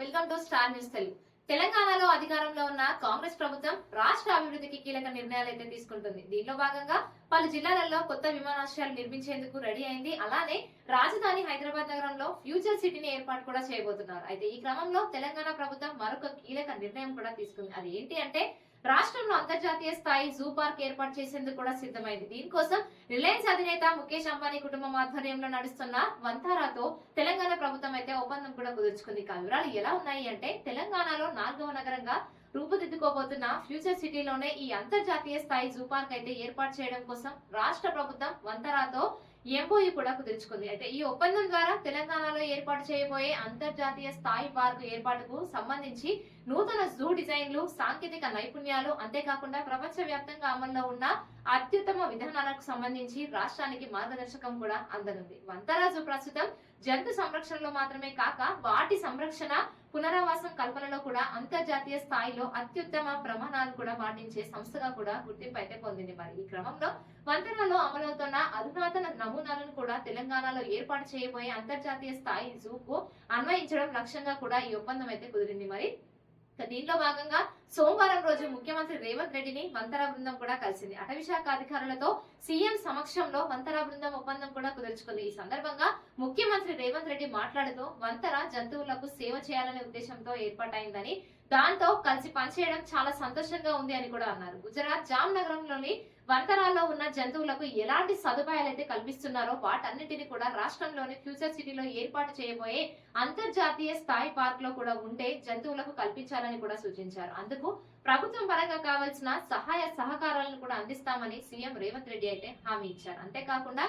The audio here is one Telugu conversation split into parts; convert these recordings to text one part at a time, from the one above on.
Welcome to star news Telugu. తెలంగాణలో అధికారంలో ఉన్న కాంగ్రెస్ ప్రభుత్వం రాష్ట్ర అభివృద్ధికి కీలక నిర్ణయాలు అయితే తీసుకుంటుంది. దీనిలో భాగంగా పలు జిల్లాలలో కొత్త విమానాశ్రయాలు నిర్మించేందుకు రెడీ అయింది. అలానే రాజధాని హైదరాబాద్ నగరంలో ఫ్యూచర్ సిటీని ఏర్పాటు కూడా చేయబోతున్నారు. అయితే ఈ క్రమంలో తెలంగాణ ప్రభుత్వం మరొక కీలక నిర్ణయం కూడా తీసుకుంది. అది ఏంటి అంటే రాష్ట్రంలో అంతర్జాతీయ స్థాయి జూ పార్క్ ఏర్పాటు చేసేందుకు కూడా సిద్ధమైంది. దీనికోసం రిలయన్స్ అధినేత ముఖేష్ అంబానీ కుటుంబం ఆధ్వర్యంలో నడుస్తున్న వంతారాతో తెలంగాణ ప్రభుత్వం అయితే ఒప్పందం కూడా కుదుర్చుకుంది. ఇక వివరాలు ఎలా ఉన్నాయి అంటే తెలంగాణలో నాలుగవ నగరంగా రూపుదిద్దుకోబోతున్న ఫ్యూచర్ సిటీలోనే ఈ అంతర్జాతీయ స్థాయి జూ పార్క్ అయితే ఏర్పాటు చేయడం కోసం రాష్ట్ర ప్రభుత్వం వంతరాతో ఎంఓయూ కూడా కుదుర్చుకుంది. అయితే ఈ ఒప్పందం ద్వారా తెలంగాణలో ఏర్పాటు చేయబోయే అంతర్జాతీయ స్థాయి పార్కు ఏర్పాటుకు సంబంధించి నూతన జూ డిజైన్లు సాంకేతిక నైపుణ్యాలు అంతేకాకుండా ప్రపంచ వ్యాప్తంగా అమల్లో ఉన్న అత్యుత్తమ విధానాలకు సంబంధించి రాష్ట్రానికి మార్గదర్శకం కూడా అందనుంది. వంతరాజు ప్రస్తుతం జంతు సంరక్షణలో మాత్రమే కాక వాటి సంరక్షణ పునరావాసం కల్పనలో కూడా అంతర్జాతీయ స్థాయిలో అత్యుత్తమ ప్రమాణాలు కూడా పాటించే సంస్థగా కూడా గుర్తింపు అయితే పొందింది మరి. ఈ క్రమంలో వంతెనలో అమలవుతున్న అధునాతన నమూనాలను కూడా తెలంగాణలో ఏర్పాటు చేయబోయే అంతర్జాతీయ స్థాయి జూకు అన్వయించడం లక్ష్యంగా కూడా ఈ ఒప్పందం అయితే కుదిరింది మరి. దీంట్లో భాగంగా సోమవారం రోజు ముఖ్యమంత్రి రేవంత్ రెడ్డిని వంతరా బృందం కూడా కలిసింది. అటవీ శాఖ అధికారులతో సీఎం సమక్షంలో వంతరా బృందం ఒప్పందం కూడా కుదుర్చుకుంది. ఈ సందర్భంగా ముఖ్యమంత్రి రేవంత్ రెడ్డి మాట్లాడుతూ వంతర జంతువులకు సేవ చేయాలనే ఉద్దేశంతో ఏర్పాటైందని దాంతో కలిసి పనిచేయడం చాలా సంతోషంగా ఉంది అని కూడా అన్నారు. గుజరాత్ జామ్ నగరంలోని వంతరాల్లో ఉన్న జంతువులకు ఎలాంటి సదుపాయాలు అయితే కల్పిస్తున్నారో వాటన్నిటిని కూడా రాష్ట్రంలోని ఫ్యూచర్ సిటీలో ఏర్పాటు చేయబోయే అంతర్జాతీయ స్థాయి పార్క్లో కూడా ఉంటే జంతువులకు కల్పించాలని కూడా సూచించారు. అందుకు ప్రభుత్వం పరంగా కావాల్సిన సహాయ సహకారాలను కూడా అందిస్తామని సీఎం రేవంత్ రెడ్డి అయితే హామీ ఇచ్చారు. అంతేకాకుండా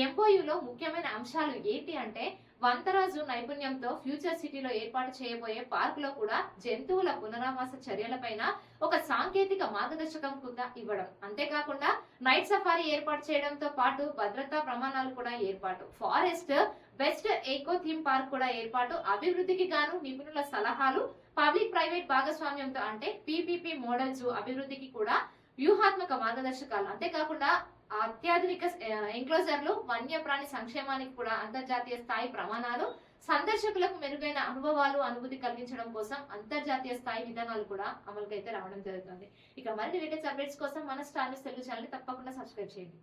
ఎంఓయూలో ముఖ్యమైన అంశాలు ఏంటి అంటే వంతరాజు నైపుణ్యంతో ఫ్యూచర్ సిటీలో ఏర్పాటు చేయబోయే పార్క్లో కూడా జంతువుల పునరావాస చర్యలపైన ఒక సాంకేతిక మార్గదర్శకం కూడా ఇవ్వడం. అంతేకాకుండా నైట్ సఫారీ ఏర్పాటు చేయడంతో పాటు భద్రతా ప్రమాణాలు కూడా ఏర్పాటు. Forest best eco theme park కూడా ఏర్పాటు. అభివృద్ధికి గాను నిపుణుల సలహాలు పబ్లిక్ ప్రైవేట్ భాగస్వామ్యంతో అంటే పీపీపీ మోడల్స్ అభివృద్ధికి కూడా వ్యూహాత్మక మార్గదర్శకాలు. అంతేకాకుండా అత్యాధునిక ఎంక్లోజర్లు వన్యప్రాణి సంక్షేమానికి కూడా అంతర్జాతీయ స్థాయి ప్రమాణాలు సందర్శకులకు మెరుగైన అనుభవాలు అనుభూతి కలిగించడం కోసం అంతర్జాతీయ స్థాయి విధానాలు కూడా అమలుకైతే రావడం జరుగుతుంది. ఇక మరిన్ని లేటెస్ట్ అప్డేట్స్ కోసం మన స్టార్ న్యూస్ తెలుగు ఛానల్ తప్పకుండా సబ్స్క్రైబ్ చేయండి.